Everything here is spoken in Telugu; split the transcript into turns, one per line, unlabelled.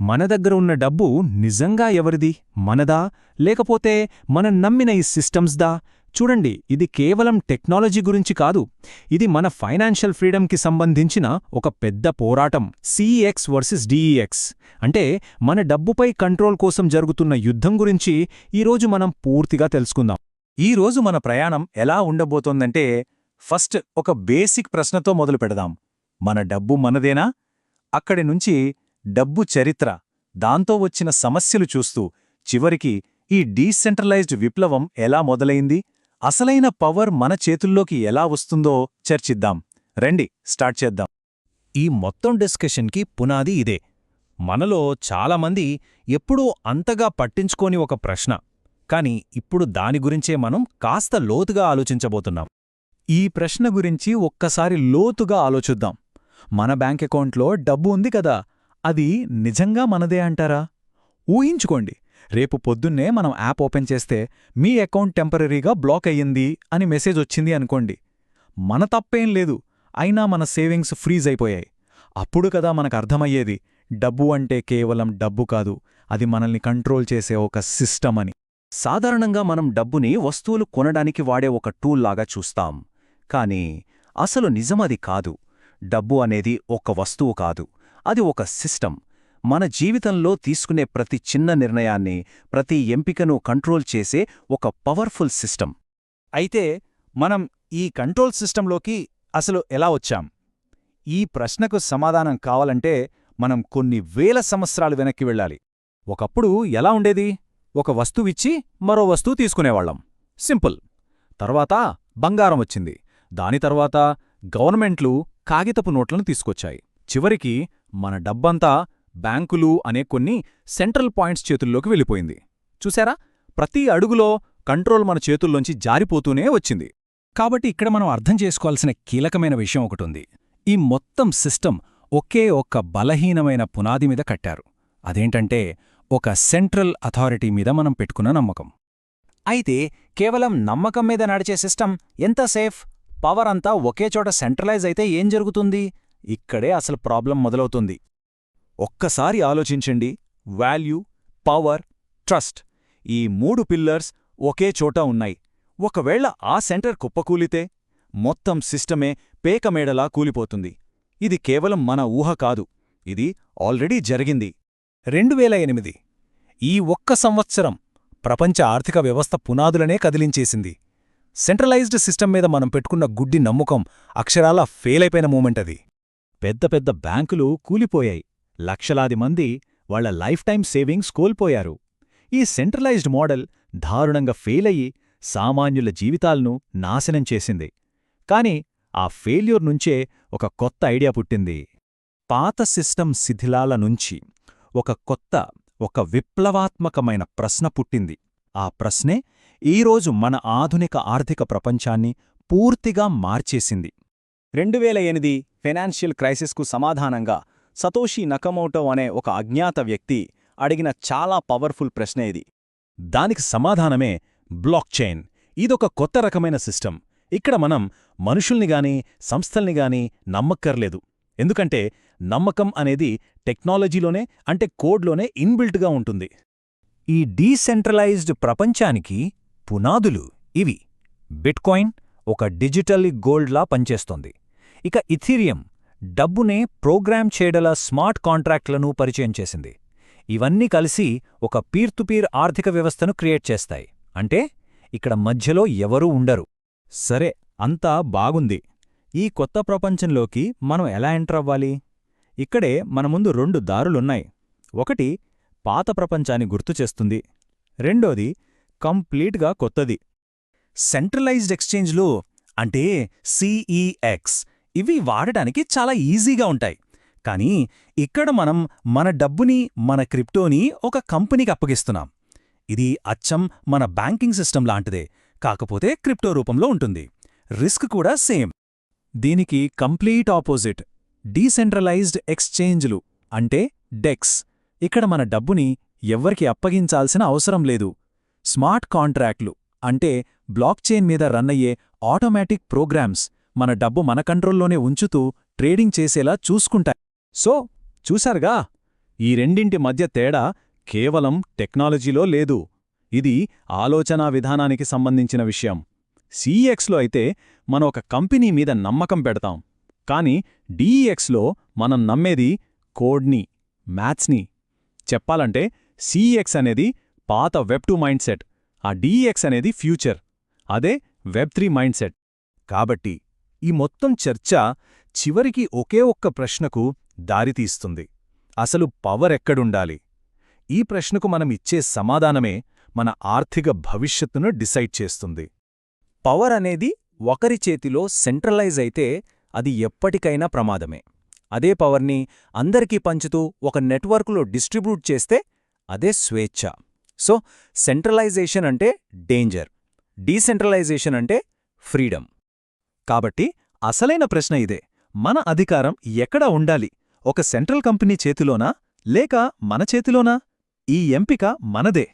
మన దగ్గర ఉన్న డబ్బు నిజంగా ఎవరిది? మనదా? లేకపోతే మనం నమ్మిన ఈ సిస్టమ్స్దా? చూడండి ఇది కేవలం టెక్నాలజీ గురించి కాదు. ఇది మన ఫైనాన్షియల్ ఫ్రీడమ్కి సంబంధించిన ఒక పెద్ద పోరాటం సిఈఎక్స్ వర్సెస్ డిఈఎక్స్. అంటే మన డబ్బుపై కంట్రోల్ కోసం జరుగుతున్న యుద్ధం గురించి ఈరోజు మనం పూర్తిగా తెలుసుకుందాం.
ఈ రోజు మన ప్రయాణం ఎలా ఉండబోతోందంటే ఫస్ట్ ఒక బేసిక్ ప్రశ్నతో మొదలు పెడదాం మన డబ్బు మనదేనా? అక్కడి నుంచి డబ్బు చరిత్ర దాంతో వచ్చిన సమస్యలు చూస్తూ చివరికి ఈ డీసెంట్రలైజ్డ్ విప్లవం ఎలా మొదలైంది? అసలైన పవర్ మన చేతుల్లోకి ఎలా వస్తుందో చర్చిద్దాం. రండి స్టార్ట్ చేద్దాం.
ఈ మొత్తం డిస్కషన్కి పునాది ఇదే. మనలో చాలామంది ఎప్పుడూ అంతగా పట్టించుకోని ఒక ప్రశ్న. కాని ఇప్పుడు దాని గురించే మనం కాస్త లోతుగా ఆలోచించబోతున్నాం.
ఈ ప్రశ్న గురించి ఒక్కసారి లోతుగా ఆలోచిద్దాం. మన బ్యాంక్ అకౌంట్లో డబ్బు ఉంది కదా. అది నిజంగా మనదే అంటారా? ఊహించుకోండి రేపు పొద్దున్నే మనం యాప్ ఓపెన్ చేస్తే మీ అకౌంట్ టెంపరరీగా బ్లాక్ అయ్యింది అని మెసేజ్ వచ్చింది అనుకోండి. మన తప్పేం లేదు అయినా మన సేవింగ్స్ ఫ్రీజ్ అయిపోయాయి. అప్పుడు కదా మనకు అర్థమయ్యేది డబ్బు అంటే కేవలం డబ్బు కాదు అది మనల్ని కంట్రోల్ చేసే ఒక సిస్టమ్ అని.
సాధారణంగా మనం డబ్బుని వస్తువులు కొనడానికి వాడే ఒక టూల్ లాగా చూస్తాం. కానీ అసలు నిజమది కాదు డబ్బు అనేది ఒక వస్తువు కాదు. అది ఒక సిస్టమ్. మన జీవితంలో తీసుకునే ప్రతి చిన్న నిర్ణయాన్ని ప్రతి ఎంపికను కంట్రోల్ చేసే ఒక పవర్ఫుల్ సిస్టమ్.
అయితే మనం ఈ కంట్రోల్ సిస్టంలోకి అసలు ఎలా వచ్చాం? ఈ ప్రశ్నకు సమాధానం కావాలంటే మనం కొన్ని వేల సంవత్సరాలు వెనక్కి వెళ్ళాలి. ఒకప్పుడు ఎలా ఉండేది? ఒక వస్తువిచ్చి మరో వస్తువు తీసుకునేవాళ్ళం సింపుల్. తర్వాత బంగారం వచ్చింది. దాని తర్వాత గవర్నమెంట్లు కాగితపు నోట్లను తీసుకొచ్చాయి. చివరికి మన డబ్బంతా బ్యాంకులు అనే కొన్ని సెంట్రల్ పాయింట్స్ చేతుల్లోకి వెళ్ళిపోయింది. చూశారా? ప్రతి అడుగులో కంట్రోల్ మన చేతుల్లోంచి జారిపోతూనే వచ్చింది. కాబట్టి ఇక్కడ మనం అర్థం చేసుకోవాల్సిన కీలకమైన విషయం ఒకటుంది. ఈ మొత్తం సిస్టమ్ ఒకే ఒక్క బలహీనమైన పునాది మీద కట్టారు. అదేంటంటే ఒక సెంట్రల్ అథారిటీ మీద మనం పెట్టుకున్న నమ్మకం. అయితే కేవలం నమ్మకం మీద నడిచే సిస్టమ్ ఎంత సేఫ్? పవర్ అంతా ఒకే చోట సెంట్రలైజ్ అయితే ఏం జరుగుతుంది? ఇక్కడే అసలు ప్రాబ్లం మొదలవుతుంది. ఒక్కసారి ఆలోచించండి. వాల్యూ పవర్ ట్రస్ట్ ఈ మూడు పిల్లర్స్ ఒకే చోట ఉన్నాయి. ఒకవేళ ఆ సెంటర్ కుప్పకూలితే మొత్తం సిస్టమే పేకమేడలా కూలిపోతుంది. ఇది కేవలం మన ఊహ కాదు. ఇది ఆల్రెడీ జరిగింది. రెండువేల ఎనిమిది ఈ ఒక్క సంవత్సరం ప్రపంచ ఆర్థిక వ్యవస్థ పునాదులనే కదిలించేసింది. సెంట్రలైజ్డ్ సిస్టమ్ మీద మనం పెట్టుకున్న గుడ్డి నమ్మకం అక్షరాలా ఫెయిలైపోయిన మూమెంట్ అది. పెద్ద పెద్ద బ్యాంకులు కూలిపోయాయి. లక్షలాది మంది వాళ్ళ లైఫ్ టైం సేవింగ్స్ కోల్పోయారు. ఈ సెంట్రలైజ్డ్ మోడల్ దారుణంగా ఫెయిలయ్యి సామాన్యుల జీవితాలను నాశనం చేసింది. కాని ఆ ఫెయిల్యూర్ నుంచే ఒక కొత్త ఐడియా పుట్టింది. పాత సిస్టమ్ శిథిలాల నుంచి ఒక కొత్త ఒక విప్లవాత్మకమైన ప్రశ్న పుట్టింది. ఆ ప్రశ్నే ఈరోజు మన ఆధునిక ఆర్థిక ప్రపంచాన్ని పూర్తిగా మార్చేసింది. రెండువేల ఎనిమిది ఫైనాన్షియల్ క్రైసిస్కు సమాధానంగా సతోషి నకమోటో అనే ఒక అజ్ఞాత వ్యక్తి అడిగిన చాలా పవర్ఫుల్ ప్రశ్న ఇది. దానికి సమాధానమే బ్లాక్ చైన్. ఇదొక కొత్త రకమైన సిస్టమ్. ఇక్కడ మనం మనుషుల్ని గాని సంస్థల్ని గాని నమ్మక్కర్లేదు. ఎందుకంటే నమ్మకం అనేది టెక్నాలజీలోనే అంటే కోడ్లోనే ఇన్బిల్ట్గా ఉంటుంది. ఈ డీసెంట్రలైజ్డ్ ప్రపంచానికి పునాదులు ఇవి. బిట్కాయిన్ ఒక డిజిటల్ గోల్డ్లా పనిచేస్తోంది. ఇక ఇథీరియం డబ్బునే ప్రోగ్రామ్ చేయడల స్మార్ట్ కాంట్రాక్ట్లను పరిచయం చేసింది. ఇవన్నీ కలిసి ఒక పీర్ టు పీర్ ఆర్థిక వ్యవస్థను క్రియేట్ చేస్తాయి. అంటే ఇక్కడ మధ్యలో ఎవరూ ఉండరు. సరే అంతా బాగుంది. ఈ కొత్త ప్రపంచంలోకి మనం ఎలా ఎంటర్ అవ్వాలి? ఇక్కడే మన ముందు రెండు దారులున్నాయి. ఒకటి పాత ప్రపంచాన్ని గుర్తుచేస్తుంది రెండోది కంప్లీట్గా కొత్తది. సెంట్రలైజ్డ్ ఎక్స్చేంజ్లు అంటే సిఈఎక్స్ ఇవి వాడటానికి చాలా ఈజీగా ఉంటాయి. కానీ ఇక్కడ మనం మన డబ్బుని మన క్రిప్టోని ఒక కంపెనీకి అప్పగిస్తున్నాం. ఇది అచ్చం మన బ్యాంకింగ్ సిస్టమ్ లాంటిదే కాకపోతే క్రిప్టో రూపంలో ఉంటుంది. రిస్క్ కూడా సేమ్. దీనికి కంప్లీట్ ఆపోజిట్ డీసెంట్రలైజ్డ్ ఎక్స్చేంజ్లు అంటే డెక్స్. ఇక్కడ మన డబ్బుని ఎవ్వరికి అప్పగించాల్సిన అవసరం లేదు. స్మార్ట్ కాంట్రాక్ట్లు అంటే బ్లాక్చైన్ మీద రన్ అయ్యే ఆటోమేటిక్ ప్రోగ్రామ్స్ మన డబ్బు మన కంట్రోల్లోనే ఉంచుతూ ట్రేడింగ్ చేసేలా చూసుకుంటాయి. సో చూశారుగా?
ఈ రెండింటి మధ్య తేడా కేవలం టెక్నాలజీలో లేదు. ఇది ఆలోచనా విధానానికి సంబంధించిన విషయం. సిఈఎక్స్లో అయితే మనం ఒక కంపెనీ మీద నమ్మకం పెడతాం. కానీ డిఈఎక్స్లో మనం నమ్మేది కోడ్ని మ్యాథ్స్ని. చెప్పాలంటే సిఈఎక్స్ అనేది పాత వెబ్ టూ మైండ్ సెట్ ఆ డిఈఎక్స్ అనేది ఫ్యూచర్ అదే వెబ్ త్రీ మైండ్ సెట్.
కాబట్టి ఈ మొత్తం చర్చ చివరికి ఒకే ఒక్క ప్రశ్నకు దారితీస్తుంది అసలు పవర్ ఎక్కడుండాలి? ఈ ప్రశ్నకు మనం ఇచ్చే సమాధానమే మన ఆర్థిక భవిష్యత్తును డిసైడ్ చేస్తుంది.
పవర్ అనేది ఒకరి చేతిలో సెంట్రలైజ్ అయితే అది ఎప్పటికైనా ప్రమాదమే. అదే పవర్ని అందరికీ పంచుతూ ఒక నెట్వర్క్లో డిస్ట్రిబ్యూట్ చేస్తే అదే స్వేచ్ఛ. సో సెంట్రలైజేషన్ అంటే డేంజర్. డీసెంట్రలైజేషన్ అంటే ఫ్రీడమ్.
కాబట్టి అసలైన ప్రశ్న ఇదే. మన అధికారం ఎక్కడ ఉండాలి? ఒక సెంట్రల్ కంపెనీ చేతిలోనా? లేక మన చేతిలోనా? ఈ ఎంపిక మనదే.